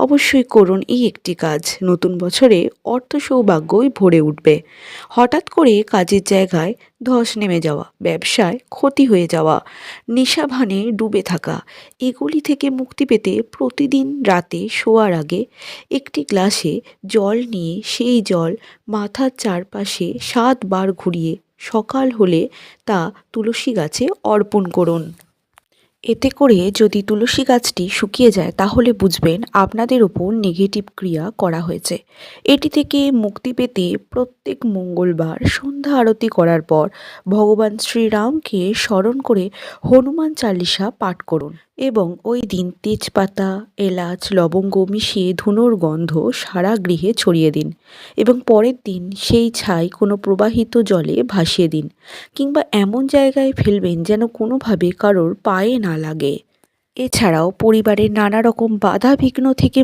অবশ্যই করুন এই একটি কাজ। নতুন বছরে অর্থ সৌভাগ্যই ভরে উঠবে। হঠাৎ করে কাজের জায়গায় ধস নেমে যাওয়া, ব্যবসায় ক্ষতি হয়ে যাওয়া নেশাভানে ডুবে থাকা, এগুলি থেকে মুক্তি পেতে প্রতিদিন রাতে শোয়ার আগে একটি গ্লাসে জল নিয়ে সেই জল মাথার চারপাশে সাতবার ঘুরিয়ে সকাল হলে তা তুলসী গাছে অর্পণ করুন। এতে করে যদি তুলসী গাছটি শুকিয়ে যায়, তাহলে বুঝবেন আপনাদের ওপর নেগেটিভ ক্রিয়া করা হয়েছে। এটি থেকে মুক্তি পেতে প্রত্যেক মঙ্গলবার সন্ধ্যা আরতি করার পর ভগবান শ্রীরামকে স্মরণ করে হনুমান চালিসা পাঠ করুন এবং ওই দিন তেজপাতা, এলাচ, লবঙ্গ মিশিয়ে ধুনোর গন্ধ সারা গৃহে ছড়িয়ে দিন এবং পরের দিন সেই ছাই কোনো প্রবাহিত জলে ভাসিয়ে দিন কিংবা এমন জায়গায় ফেলবেন যেন কোনোভাবে কারোর পায়ে না লাগে। এছাড়াও পরিবারের নানা রকম বাধা বিঘ্ন থেকে